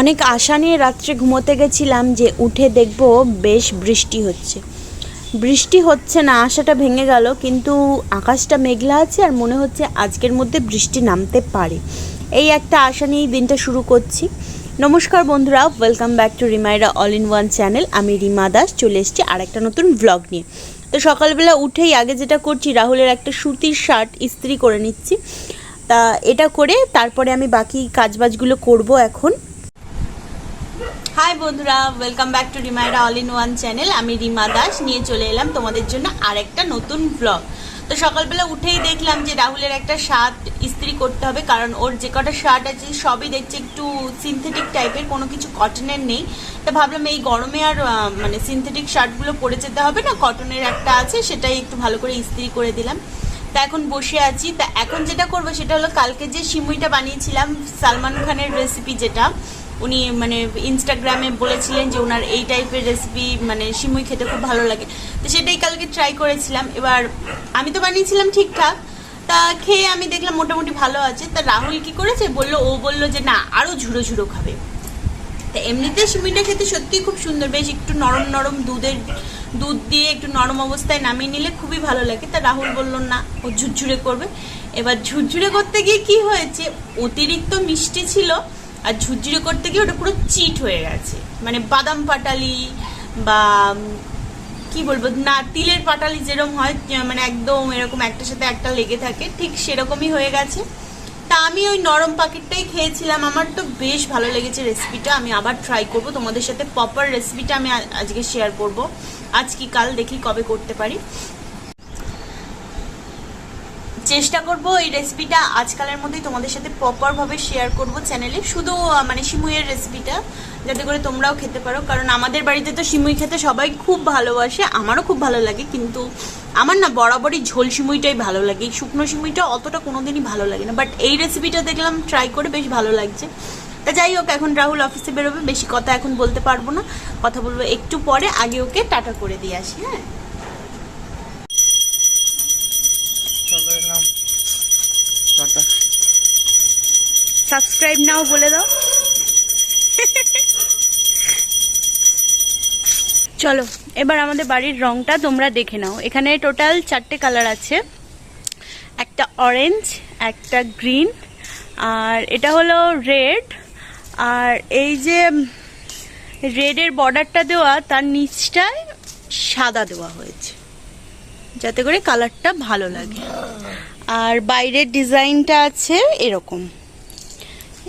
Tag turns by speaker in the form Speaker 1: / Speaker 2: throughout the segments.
Speaker 1: অনেক আশা নিয়ে রাত্রে ঘুমোতে গেছিলাম যে উঠে দেখব বেশ বৃষ্টি হচ্ছে। বৃষ্টি হচ্ছে না, আশাটা ভেঙে গেল, কিন্তু আকাশটা মেঘলা আছে আর মনে হচ্ছে আজকের মধ্যে বৃষ্টি নামতে পারে। এই একটা আশা নিয়েই দিনটা শুরু করছি। নমস্কার বন্ধুরা welcome back to রিমাইরা all in one channel আমি রিমা দাস, চলে এসেছি আর একটা নতুন ভ্লগ নিয়ে। তো সকালবেলা উঠেই আগে যেটা করছি, রাহুলের একটা সুতির শার্ট ইস্ত্রি করে নিচ্ছি। তা এটা করে তারপরে আমি বাকি কাজবাজগুলো করব এখন। হাই বন্ধুরা welcome back to রিমাইরা all in one channel আমি রিমা দাস, নিয়ে চলে এলাম তোমাদের জন্য আরেকটা নতুন ব্লগ তো সকালবেলা উঠেই দেখলাম যে রাহুলের একটা শার্ট ইস্ত্রি করতে হবে, কারণ ওর যে কটা শার্ট আছে সবই দেখছি একটু সিনথেটিক টাইপের কোনো কিছু কটনের নেই। তা ভাবলাম এই গরমে আর মানে সিনথেটিক শার্টগুলো পরে যেতে হবে না কটনের একটা আছে, সেটাই একটু ভালো করে ইস্ত্রি করে দিলাম। তা এখন বসে আছি। তা এখন যেটা করব সেটা হলো, কালকে যে সিমুইটা বানিয়েছিলাম, সালমান খানের রেসিপি যেটা উনি মানে ইনস্টাগ্রামে বলেছিলেন যে ওনার এই টাইপের রেসিপি মানে সিমুই খেতে খুব ভালো লাগে। তো সেটাই কালকে ট্রাই করেছিলাম। এবার আমি তো বানিয়েছিলাম ঠিকঠাক। তা খেয়ে আমি দেখলাম মোটামুটি ভালো আছে। তা রাহুল কি করেছে? বলল, ও বলল যে, না আরও ঝুড়ো ঝুড়ো খাবে। তা এমনিতে সিমিটা খেতে সত্যিই খুব সুন্দর। বেশ একটু নরম নরম দুধের, দুধ দিয়ে একটু নরম অবস্থায় নামিয়ে নিলে খুবই ভালো লাগে। তা রাহুল বলল, না, ও ঝুরঝুরে করবে। এবার ঝুরঝুরে করতে গিয়ে কি হয়েছে? অতিরিক্ত মিষ্টি ছিল। আর ঝুরঝুরে করতে গিয়ে ওটা পুরো চিট হয়ে গেছে। মানে বাদাম পাটালি বা কি বলব, না, তিলের পাটালি যেরকম হয় মানে একদম এরকম একটার সাথে একটা লেগে থাকে, ঠিক সেরকমই হয়ে গেছে। তা আমি ওই নরম পাকেটটাই খেয়েছিলাম, আমার তো বেশ ভালো লেগেছে রেসিপিটা আমি আবার ট্রাই করব, তোমাদের সাথে প্রপার রেসিপিটা আমি আজকে শেয়ার করব। আজ কি কাল দেখি কবে করতে পারি। চেষ্টা করব এই রেসিপিটা আজকালের মধ্যেই তোমাদের সাথে প্রপারভাবে শেয়ার করব চ্যানেলে শুধু মানে সিমুইয়ের রেসিপিটা যাতে করে তোমরাও খেতে পারো। কারণ আমাদের বাড়িতে তো সিমুই খেতে সবাই খুব ভালোবাসে, আমারও খুব ভালো লাগে, কিন্তু আমার না বরাবরই ঝোল সিমুইটাই ভালো লাগে। শুকনো সিমুইটা অতটা কোনোদিনই ভালো লাগে না বাট এই রেসিপিটা দেখলাম ট্রাই করে বেশ ভালো লাগছে। তা যাই হোক, এখন রাহুল অফিসে বেরোবে, বেশি কথা এখন বলতে পারব না। কথা বলব একটু পরে, আগে ওকে টাটা করে দিয়ে আসি হ্যাঁ
Speaker 2: চলো এলাম টাটা
Speaker 1: সাবস্ক্রাইব নাও বলে দাও। চলো, এবার আমাদের বাড়ির রংটা তোমরা দেখে নাও। এখানে টোটাল চারটে কালার আছে। একটা অরেঞ্জ একটা গ্রিন আর এটা হলো রেড আর এই যে রেডের বর্ডারটা দেওয়া, তার নিচটায় সাদা দেওয়া হয়েছে। যাতে করে কালারটা ভালো লাগে। আর বাইরের ডিজাইনটা আছে এরকম।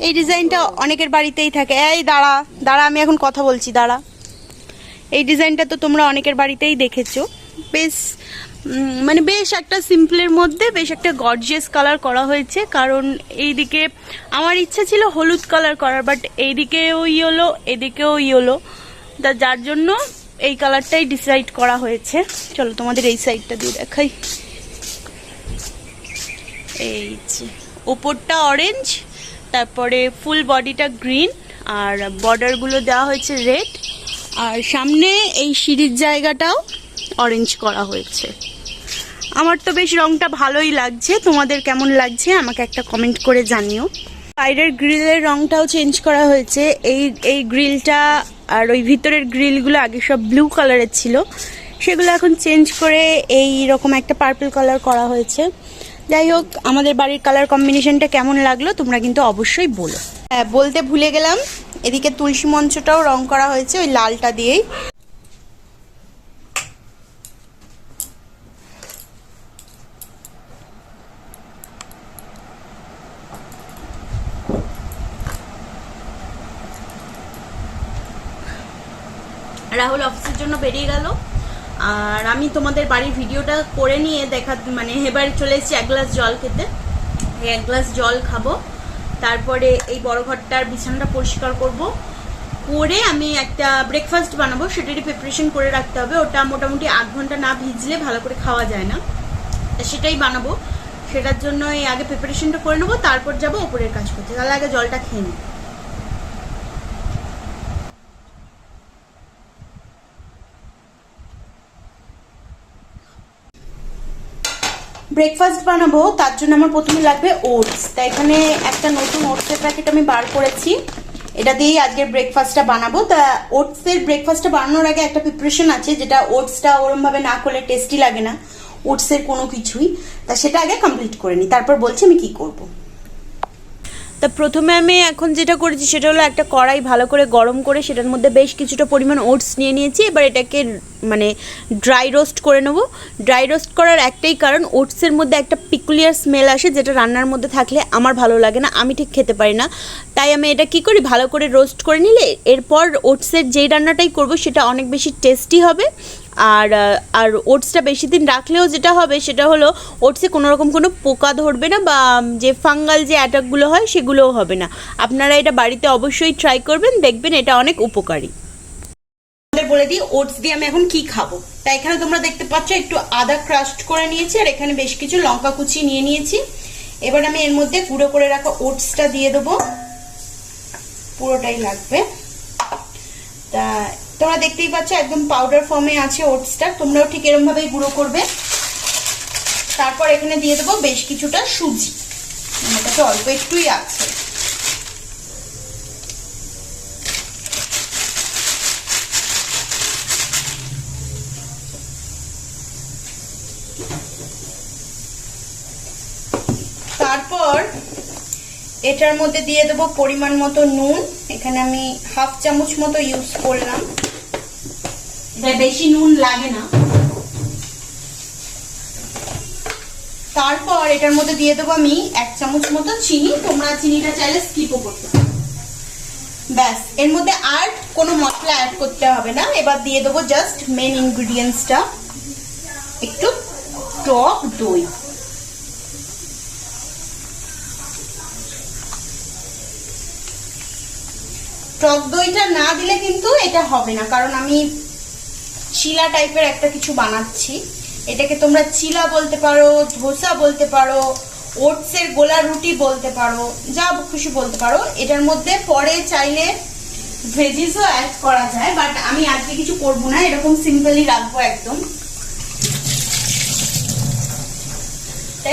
Speaker 1: এই ডিজাইনটা অনেকের বাড়িতেই থাকে। এই দাঁড়া দাঁড়া, আমি এখন কথা বলছি, দাঁড়া। এই ডিজাইনটা তো তোমরা অনেকের বাড়িতেই দেখেছ। বেশ মানে বেশ একটা সিম্পলের মধ্যে বেশ একটা গর্জিয়াস কালার করা হয়েছে। কারণ এইদিকে আমার ইচ্ছা ছিল হলুদ কালার করার, বাট এইদিকেও ইয়েলো, এদিকেও ইয়েলো। তা যার জন্য এই কালারটাই ডিসাইড করা হয়েছে। চলো তোমাদের এই সাইডটা দিয়ে দেখাই। এই যে, ওপরটা অরেঞ্জ তারপরে ফুল বডিটা গ্রিন আর বর্ডারগুলো দেওয়া হয়েছে রেড। আর সামনে এই সিঁড়ির জায়গাটাও অরেঞ্জ করা হয়েছে। আমার তো বেশ রংটা ভালোই লাগছে। তোমাদের কেমন লাগছে আমাকে একটা কমেন্ট করে জানিও। বাইরের গ্রিলের রংটাও চেঞ্জ করা হয়েছে। এই এই গ্রিলটা আর ওই ভিতরের গ্রিলগুলো আগে সব ব্লু কালারের ছিল। সেগুলো এখন চেঞ্জ করে এই রকম একটা পার্পল কালার করা হয়েছে। যাই হোক, আমাদের বাড়ির কালার কম্বিনেশনটা কেমন লাগল তোমরা কিন্তু অবশ্যই বলো। হ্যাঁ বলতে ভুলে গেলাম, এদিকে তুলসী মঞ্চটাও রং করা হয়েছে ওই লালটা দিয়েই। রাহুল অফিসের জন্য বেরিয়ে গেল। আর আমি তোমাদের বাড়ির ভিডিওটা করে নিয়ে দেখা মানে এবার চলে এসেছি এক গ্লাস জল খেতে। এক গ্লাস জল খাব। তারপরে এই বড় ঘরটার বিছানাটা পরিষ্কার করব। করে আমি একটা ব্রেকফাস্ট বানাবো, সেটারই প্রিপারেশন করে রাখতে হবে। ওটা মোটামুটি আধ ঘণ্টা না ভিজলে ভালো করে খাওয়া যায় না। সেটাই বানাবো। সেটার জন্য আগে প্রিপারেশনটা করে নেব, তারপর যাব ওপরের কাজ করতে। তাহলে আগে জলটা খেয়ে নিই। ব্রেকফাস্ট বানাবো, তার জন্য আমার প্রথমে লাগবে ওটস তা এখানে একটা নতুন ওটসের প্যাকেট আমি বার করেছি। এটা দিয়েই আজকের ব্রেকফাস্টটা বানাবো। তা ওটসের ব্রেকফাস্টটা বানানোর আগে একটা প্রিপারেশন আছে, যেটা ওটসটা ওরমভাবে না করলে টেস্টি লাগে না ওটসের কোনো কিছুই। তা সেটা আগে কমপ্লিট করে নিই। তারপর বলছি আমি কি করব। তা প্রথমে আমি এখন যেটা করেছি সেটা হলো একটা কড়াই ভালো করে গরম করে সেটার মধ্যে বেশ কিছুটা পরিমাণ ওটস নিয়ে নিয়েছি। এবার এটাকে মানে ড্রাই রোস্ট করে নেব। ড্রাই রোস্ট করার একটাই কারণ ওটসের মধ্যে একটা পিকুলিয়ার স্মেল আসে যেটা রান্নার মধ্যে থাকলে আমার ভালো লাগে না, আমি ঠিক খেতে পারি না। তাই আমি এটা কি করি? ভালো করে রোস্ট করে নিলে এরপর ওটসের যেই রান্নাটাই করব সেটা অনেক বেশি টেস্টি হবে। আর আর ওটসটা বেশি দিন রাখলেও যেটা হবে সেটা হলো ওটসে কোনো রকম কোনো পোকা ধরবে না বা যে ফাঙ্গাল যে অ্যাটাকগুলো হয় সেগুলোও হবে না। আপনারা এটা বাড়িতে অবশ্যই ট্রাই করবেন, দেখবেন এটা অনেক উপকারী। বলে দিই, ওটস দিয়ে আমি এখন কি খাব? তাই এখানে তোমরা দেখতে পাচ্ছ, একটু আদা ক্রাস্ট করে নিয়েছি আর এখানে বেশ কিছু লঙ্কা কুচি নিয়ে নিয়েছি। এবার আমি এর মধ্যে গুঁড়ো করে রাখা ওটসটা দিয়ে দেবো। পুরোটাই লাগবে। তা তোমরা দেখতেই পাচ্ছ, একদম পাউডার ফর্মে আছে ওটসটা তোমরাও ঠিক এরকম ভাবেই গুঁড়ো করবে। তারপর এখানে দিয়ে দেবো বেশ কিছুটা সুজি। কাছে অল্প একটুই আছে। তারপর এটার মধ্যে দিয়ে দেবো পরিমাণ মতো নুন। এখানে আমি হাফ চামচ মতো ইউজ করলাম। এটা বেশি নুন লাগে না। তারপর এটার মধ্যে দিয়ে দেবো আমি এক চামচ মতো চিনি। তোমরা চিনিটা চাইলে স্কিপও করতে পারো। ব্যাস, এর মধ্যে আর কোনো মশলা অ্যাড করতে হবে না। এবার দিয়ে দেবো জাস্ট মেন ইনগ্রিডিয়েন্টসটা একটু টক দই। টক দইটা না দিলে কিন্তু এটা হবে না, কারণ আমি চিলা টাইপের একটা কিছু বানাচ্ছি। এটাকে তোমরা চিলা বলতে পারো, ধোসা বলতে পারো, ওটসের গোলা রুটি বলতে পারো, যা খুশি বলতে পারো। এটার মধ্যে পরে চাইলে ভেজিসও অ্যাড করা যায় বাট আমি আজকে কিছু করব না, এরকম সিম্পলি রাখব একদম।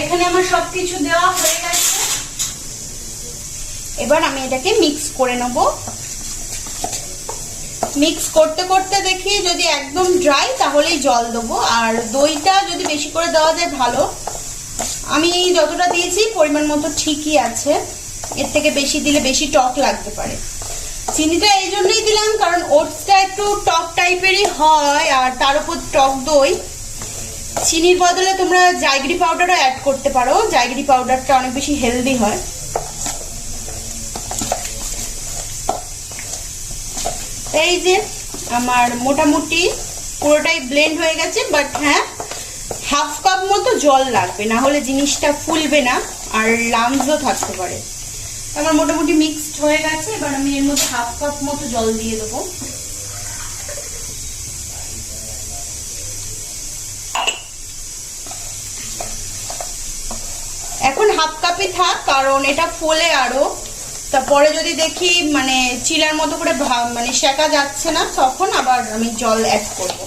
Speaker 1: এখানে আমার সবকিছু দেওয়া হয়ে গেছে। এবার আমি এটাকে মিক্স করে নেব। মিক্স করতে করতে দেখি যদি একদম ড্রাই তাহলেই জল দেবো। আর দইটা যদি বেশি করে দেওয়া যায়, ভালো। আমি যতটা দিয়েছি, পরিমাণ মতো ঠিকই আছে। এর থেকে বেশি দিলে বেশি টক লাগতে পারে। চিনিটা এই জন্যই দিলাম, কারণ ওটসটা একটু টক টাইপেরই হয়, আর তার উপর টক দই। চিনির বদলে তোমরা জাইগরি পাউডারও অ্যাড করতে পারো। জাইগরি পাউডারটা অনেক বেশি হেলদি হয়। এই যে, আমার মোটামুটি পুরোটাই ব্লেন্ড হয়ে গেছে বাট হ্যাঁ হাফ কাপ মতো জল লাগবে, না হলে জিনিসটা ফুলবে না, আর লামসও থাকতে পারে। আমার মোটামুটি মিক্সড হয়ে গেছে, এবার আমি এর মধ্যে হাফ কাপ মতো জল দিয়ে দেবো। এখন হাফ কাপই থাক, কারণ এটা ফোলে আরও। তারপরে যদি দেখি মানে চিলার মতো করে মানে শেখা যাচ্ছে না, তখন আবার আমি জল অ্যাড করব।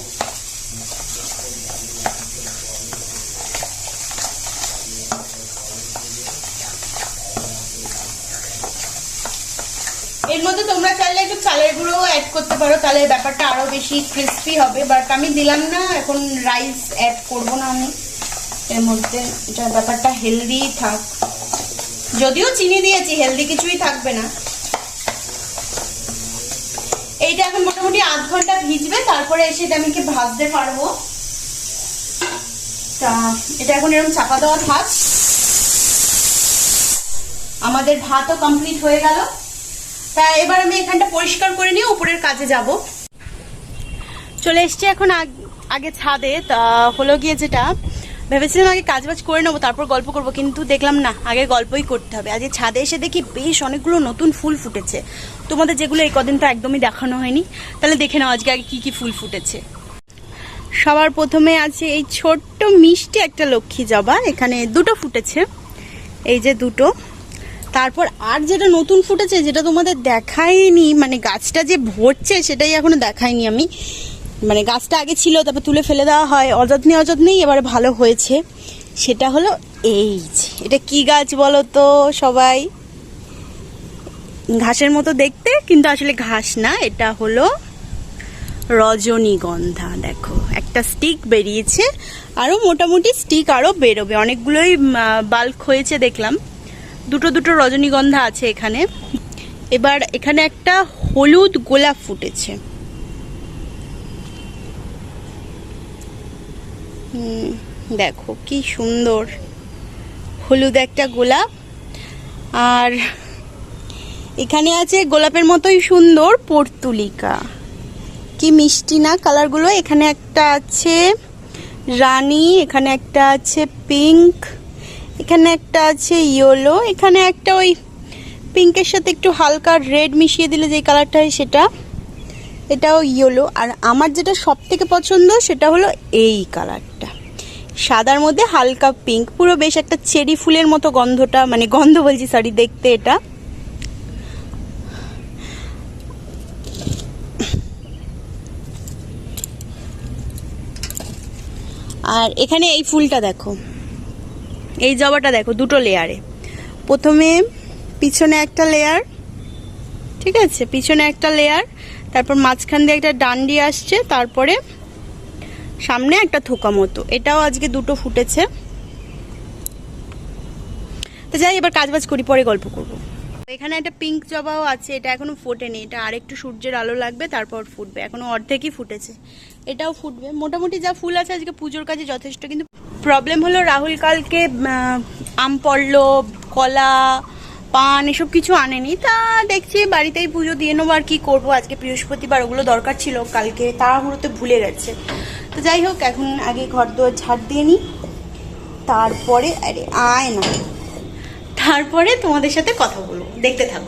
Speaker 1: এর মধ্যে তোমরা চাইলে একটু চালের গুঁড়ো অ্যাড করতে পারো, তাহলে ব্যাপারটা আরও বেশি ক্রিস্পি হবে। বাট আমি দিলাম না, এখন রাইস অ্যাড করব না আমি। এর মধ্যে ব্যাপারটা হেলদি থাক। যদিও চিনি দিয়েছি হেলদি কিছুই থাকবে না। এইটা এখন মোটামুটি আধ ঘণ্টা ভিজবে, তারপরে এসে এটা আমি ভাজতে পারব? তা, এটা এখন এরকম চাপা দেওয়া থাক। আমাদের ভাতও কমপ্লিট হয়ে গেল। তা, এবার আমি এখানটা পরিষ্কার করে নিয়ে উপরের কাজে যাব। চলে এসছি এখন আগে ছাদে। তা, হলো গিয়ে যেটা ভেবেছিলাম আগে কাজ বাজ করে নেব, তারপর গল্প করব, কিন্তু দেখলাম না, আগে গল্পই করতে হবে। আজকে ছাদে এসে দেখি বেশ অনেকগুলো নতুন ফুল ফুটেছে। তোমাদের যেগুলো এই কদিন তো একদমই দেখানো হয়নি, তাহলে দেখে নাও আজকে আগে কি কি ফুল ফুটেছে। সবার প্রথমে আছে এই ছোট্ট মিষ্টি একটা লক্ষ্মী জবা, এখানে দুটো ফুটেছে। এই যে দুটো। তারপর আর যেটা নতুন ফুটেছে, যেটা তোমাদের দেখায়নি মানে গাছটা যে ভরছে, সেটাই এখনও দেখাইনি আমি। মানে গাছটা আগে ছিল, তারপর তুলে ফেলে দেওয়া হয়। অযত্নে অযত্নেই এবারে ভালো হয়েছে। সেটা হলো এই এটা কি গাছ বলো তো সবাই? ঘাসের মতো দেখতে, কিন্তু আসলে ঘাস না, এটা হলো রজনীগন্ধা, দেখো। একটা স্টিক বেরিয়েছে আরও মোটামুটি স্টিক আরও বেরোবে। অনেকগুলোই বাল্ক হয়েছে দেখলাম। দুটো দুটো রজনীগন্ধা আছে এখানে। এবার এখানে একটা হলুদ গোলাপ ফুটেছে। দেখো কি সুন্দর। হলুদ একটা গোলাপ। আর এখানে আছে গোলাপের মতোই সুন্দর পর্তুলিকা। কি মিষ্টি না কালারগুলো। এখানে একটা আছে রানী, এখানে একটা আছে পিঙ্ক, এখানে একটা আছে ইয়েলো, এখানে একটা ওই পিঙ্কের সাথে একটু হালকা রেড মিশিয়ে দিলে যে কালারটা হয় সেটা। এটাও ইয়েলো আর আমার যেটা সব থেকে পছন্দ সেটা হলো এই কালারটা সাদার মধ্যে হালকা পিঙ্ক পুরো বেশ একটা চেরি ফুলের মতো গন্ধটা মানে গন্ধ বলছি সরি দেখতে এটা। আর এখানে এই ফুলটা দেখো। এই জবাটা দেখো, দুটো লেয়ারে প্রথমে পিছনে একটা লেয়ার ঠিক আছে? পিছনে একটা লেয়ার তারপর মাঝখান দিয়ে একটা ডান্ডি আসছে, তারপরে সামনে একটা থোকা মতো। এটাও আজকে দুটো ফুটেছে। তো যাই, এবার কাজবাজ করি, পরে গল্প করব। এখানে একটা পিঙ্ক জবাও আছে, এটা এখনও ফোটেনি। এটা আরেকটু সূর্যের আলো লাগবে, তারপর ফুটবে। এখনও অর্ধেকই ফুটেছে। এটাও ফুটবে। মোটামুটি যা ফুল আছে আজকে পুজোর কাজে যথেষ্ট, কিন্তু প্রবলেম হলো রাহুল কালকে আম পড়ল, কলা পান, এসব কিছু আনেনি। তা দেখছি বাড়িতেই পুজো দিয়ে নেব আর কি করব। আজকে বৃহস্পতিবার ওগুলো দরকার ছিল, কালকে তাড়াহুড়োতে ভুলে গেছে। তো যাই হোক, এখন আগে ঘর দুয়ার ঝাড় দিয়ে নিই। তারপরে, আরে, আয় না। তারপরে তোমাদের সাথে কথা বলব, দেখতে থাকো।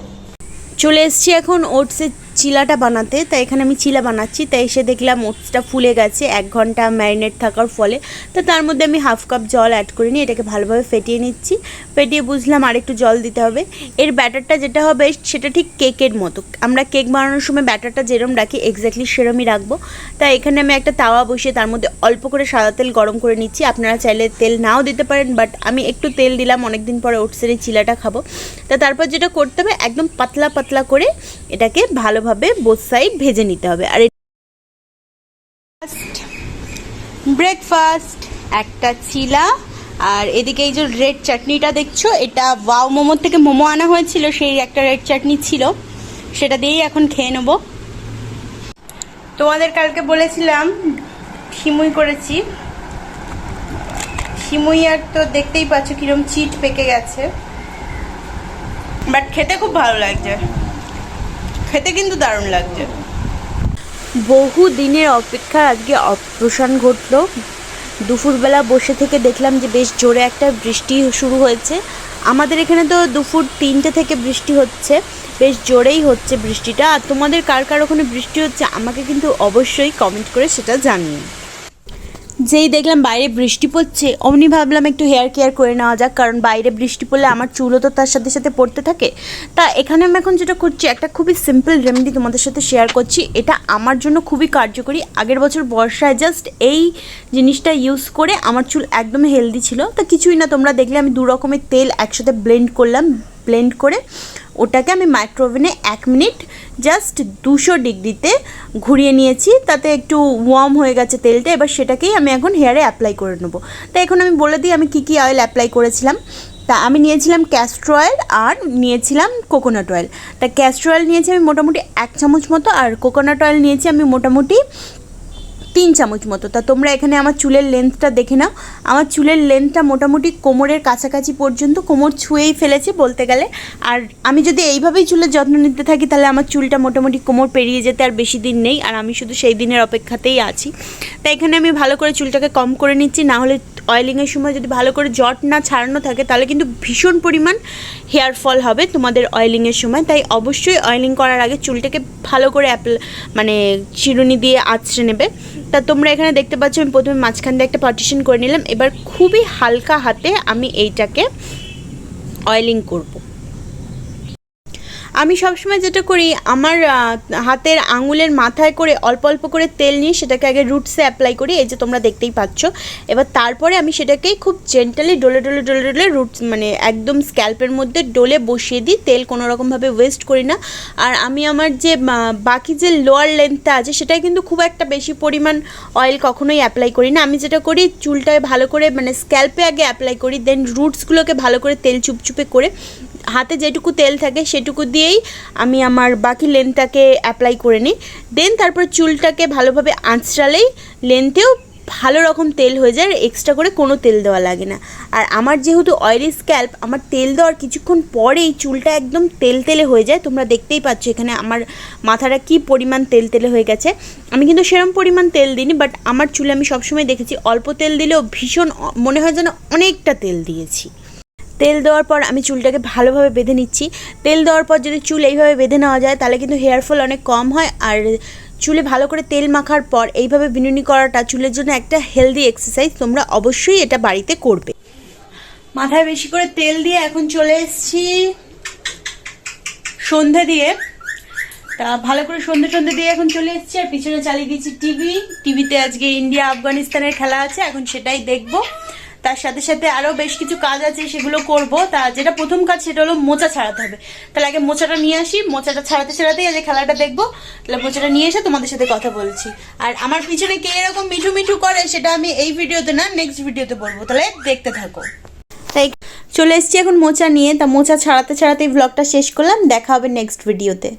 Speaker 1: চলে এসছি এখন ওটসের চিলাটা বানাতে, তাই এখানে আমি চিলা বানাচ্ছি। তাই এসে দেখলাম ওটসটা ফুলে গেছে, এক ঘণ্টা ম্যারিনেট থাকার ফলে। তো তার মধ্যে আমি হাফ কাপ জল অ্যাড করে নিই এটাকে ভালোভাবে ফেটিয়ে নিচ্ছি। ফেটিয়ে বুঝলাম আর একটু জল দিতে হবে। এর ব্যাটারটা যেটা হবে, সেটা ঠিক কেকের মতো। আমরা কেক বানানোর সময় ব্যাটারটা যেরম রাখি এক্স্যাক্টলি সেরমই রাখব। তাই এখানে আমি একটা তাওয়া বসিয়ে তার মধ্যে অল্প করে সাদা তেল গরম করে নিচ্ছি। আপনারা চাইলে তেল নাও দিতে পারেন বাট আমি একটু তেল দিলাম, অনেকদিন পরে ওটসের এই চিলাটা খাব। তা তারপর যেটা করতে হবে, একদম পাতলা পাতলা করে এটাকে ভালোভাবে বোথ সাইড ভেজে নিতে হবে। আর ব্রেকফাস্ট একটা চিলা আর এদিকে এই যে রেড চাটনিটা দেখছ, এটা ওয়াও মোমো থেকে মোমো আনা হয়েছিল, সেই একটা রেড চাটনি ছিল। সেটা দিয়েই এখন খেয়ে নেব। তোমাদের কালকে বলেছিলাম সিমুই করেছি। সিমুই আর তো দেখতেই পাচ্ছ কিরম চিট পেকে গেছে। বাট খেতে খুব ভালো লাগছে। খেতে কিন্তু দারুণ লাগছে। বহু দিনের অপেক্ষা আজকে অপ্রসান ঘটলো। দুপুরবেলা বসে থেকে দেখলাম যে বেশ জোরে একটা বৃষ্টি শুরু হয়েছে। আমাদের এখানে তো দুপুর তিনটে থেকে বৃষ্টি হচ্ছে। বেশ জোরেই হচ্ছে বৃষ্টিটা। আর তোমাদের কার কার ওখানে বৃষ্টি হচ্ছে, আমাকে কিন্তু অবশ্যই কমেন্ট করে সেটা জানিয়ে যেই দেখলাম বাইরে বৃষ্টি পড়ছে, অমনি ভাবলাম একটু হেয়ার কেয়ার করে নেওয়া যাক, কারণ বাইরে বৃষ্টি পড়লে আমার চুলও তো তার সাথে সাথে পড়তে থাকে। তা এখানে আমি এখন যেটা করছি, একটা খুবই সিম্পল রেমেডি তোমাদের সাথে শেয়ার করছি। এটা আমার জন্য খুবই কার্যকরী। আগের বছর বর্ষায় জাস্ট এই জিনিসটা ইউজ করে আমার চুল একদম হেলদি ছিল। তা কিছুই না, তোমরা দেখলে আমি দু রকমের তেল একসাথে ব্লেন্ড করলাম ব্লেন্ড করে ওটাকে আমি মাইক্রোওভেনে এক মিনিট জাস্ট দুশো ডিগ্রিতে ঘুরিয়ে নিয়েছি। তাতে একটু ওয়ার্ম হয়ে গেছে তেলটা, এবার সেটাকেই আমি এখন হেয়ারে অ্যাপ্লাই করে নেব। তা এখন আমি বলে দিই আমি কী কী অয়েল অ্যাপ্লাই করেছিলাম। তা আমি নিয়েছিলাম ক্যাস্টর অয়েল আর নিয়েছিলাম কোকোনাট অয়েল তা ক্যাস্টর অয়েল নিয়েছি আমি মোটামুটি এক চামচ মতো, আর কোকোনাট অয়েল নিয়েছি আমি মোটামুটি তিন চামচ মতো। তা তোমরা এখানে আমার চুলের লেন্থটা দেখে নাও। আমার চুলের লেন্থটা মোটামুটি কোমরের কাছাকাছি পর্যন্ত কোমর ছুঁয়েই ফেলেছে বলতে গেলে। আর আমি যদি এইভাবেই চুলের যত্ন নিতে থাকি, তাহলে আমার চুলটা মোটামুটি কোমর পেরিয়ে যেতে আর বেশি দিন নেই। আর আমি শুধু সেই দিনের অপেক্ষাতেই আছি। তাই এখানে আমি ভালো করে চুলটাকে কম করে নিচ্ছি। না হলে অয়েলিংয়ের সময় যদি ভালো করে জট না ছাড়ানো থাকে, তাহলে কিন্তু ভীষণ পরিমাণ হেয়ার ফল হবে তোমাদের অয়েলিংয়ের সময়। তাই অবশ্যই অয়েলিং করার আগে চুলটাকে ভালো করে অ্যাপ্ল মানে চিরুনি দিয়ে আঁচড়ে নেবে। তা তোমরা এখানে দেখতে পাচ্ছ, আমি প্রথমে মাঝখান দিয়ে একটা পার্টিশন করে নিলাম। এবার খুবই হালকা হাতে আমি এইটাকে অয়েলিং করব। আমি সবসময় যেটা করি, আমার হাতের আঙুলের মাথায় করে অল্প অল্প করে তেল নিয়ে সেটাকে আগে রুটসে অ্যাপ্লাই করি, এই যে তোমরা দেখতেই পাচ্ছ। এবার তারপরে আমি সেটাকেই খুব জেন্টালি ডোলে ডলে ডোলে ডলে রুট মানে একদম স্ক্যাল্পের মধ্যে ডোলে বসিয়ে দিই, তেল কোনো রকমভাবে ওয়েস্ট করি না। আর আমি আমার যে বাকি যে লোয়ার লেন্থটা আছে, সেটাই কিন্তু খুব একটা বেশি পরিমাণ অয়েল কখনোই অ্যাপ্লাই করি না। আমি যেটা করি, চুলটায় ভালো করে মানে স্ক্যাল্পে আগে অ্যাপ্লাই করি দেন রুটসগুলোকে ভালো করে তেল চুপচুপে করে, হাতে যেটুকু তেল থাকে সেটুকু দিয়েই আমি আমার বাকি লেন্থটাকে অ্যাপ্লাই করে নিই। দেন তারপর চুলটাকে ভালোভাবে আঁচড়ালেই লেন্থেও ভালো রকম তেল হয়ে যায়, আর এক্সট্রা করে কোনো তেল দেওয়া লাগে না। আর আমার যেহেতু অয়েলি স্ক্যাল্প আমার তেল দেওয়ার কিছুক্ষণ পরেই চুলটা একদম তেল তেলে হয়ে যায়। তোমরা দেখতেই পাচ্ছ এখানে আমার মাথাটা কি পরিমাণ তেল তেলে হয়ে গেছে। আমি কিন্তু সেরম পরিমাণ তেল দিইনি বাট আমার চুলে আমি সবসময় দেখেছি অল্প তেল দিলেও ভীষণ মনে হয় যেন অনেকটা তেল দিয়েছি। তেল দেওয়ার পর আমি চুলটাকে ভালোভাবে বেঁধে নিচ্ছি। তেল দেওয়ার পর যদি চুল এইভাবে বেঁধে নেওয়া যায়, তাহলে কিন্তু হেয়ার ফল অনেক কম হয়। আর চুলে ভালো করে তেল মাখার পর এইভাবে বিনুনি করাটা চুলের জন্য একটা হেলদি এক্সারসাইজ তোমরা অবশ্যই এটা বাড়িতে করবে। মাথায় বেশি করে তেল দিয়ে এখন চলে এসেছি সন্ধে দিয়ে। তা ভালো করে সন্ধে সন্ধে দিয়ে এখন চলে এসেছি, আর পিছনে চালিয়ে দিয়েছি টিভি। টিভিতে আজকে ইন্ডিয়া আফগানিস্তানের খেলা আছে, এখন সেটাই দেখব। তার সাথে সাথে আরও বেশ কিছু কাজ আছে, সেগুলো করব। তা যেটা প্রথম কাজ, সেটা হলো মোচা ছাড়াতে হবে। তাহলে আগে মোচাটা নিয়ে আসি। মোচাটা ছাড়াতে ছাড়াতেই আজ খেলাটা দেখব। তাহলে মোচাটা নিয়ে এসে তোমাদের সাথে কথা বলছি। আর আমার পিছনে কে এরকম মিঠু মিঠু করে, সেটা আমি এই ভিডিওতে না নেক্সট ভিডিওতে বলব। তাহলে দেখতে থাকো। তাই চলে এসেছি এখন মোচা নিয়ে। তা মোচা ছাড়াতে ছাড়াতেই ব্লগটা শেষ করলাম। দেখা হবে নেক্সট ভিডিওতে